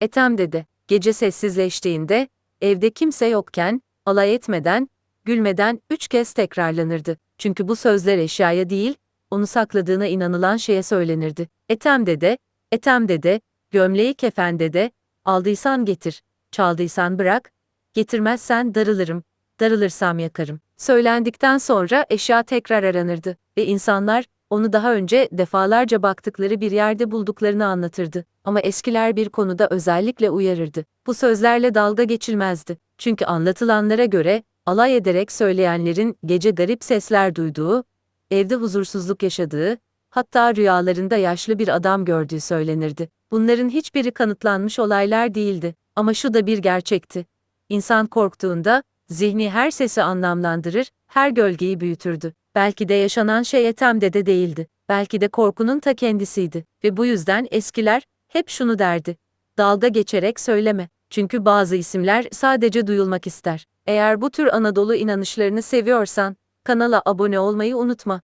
Ethem dedi. Gece sessizleştiğinde, evde kimse yokken, alay etmeden, gülmeden üç kez tekrarlanırdı. Çünkü bu sözler eşyaya değil, onu sakladığına inanılan şeye söylenirdi. Ethem dede, Ethem dede, gömleği kefen dede, aldıysan getir, çaldıysan bırak, getirmezsen darılırım, darılırsam yakarım. Söylendikten sonra eşya tekrar aranırdı ve insanlar onu daha önce defalarca baktıkları bir yerde bulduklarını anlatırdı. Ama eskiler bir konuda özellikle uyarırdı. Bu sözlerle dalga geçilmezdi. Çünkü anlatılanlara göre alay ederek söyleyenlerin gece garip sesler duyduğu, evde huzursuzluk yaşadığı, hatta rüyalarında yaşlı bir adam gördüğü söylenirdi. Bunların hiçbiri kanıtlanmış olaylar değildi ama şu da bir gerçekti. İnsan korktuğunda zihni her sesi anlamlandırır, her gölgeyi büyütürdü. Belki de yaşanan şey Ethem'de de değildi. Belki de korkunun ta kendisiydi ve bu yüzden eskiler hep şunu derdi. Dalga geçerek söyleme. Çünkü bazı isimler sadece duyulmak ister. Eğer bu tür Anadolu inanışlarını seviyorsan kanala abone olmayı unutma.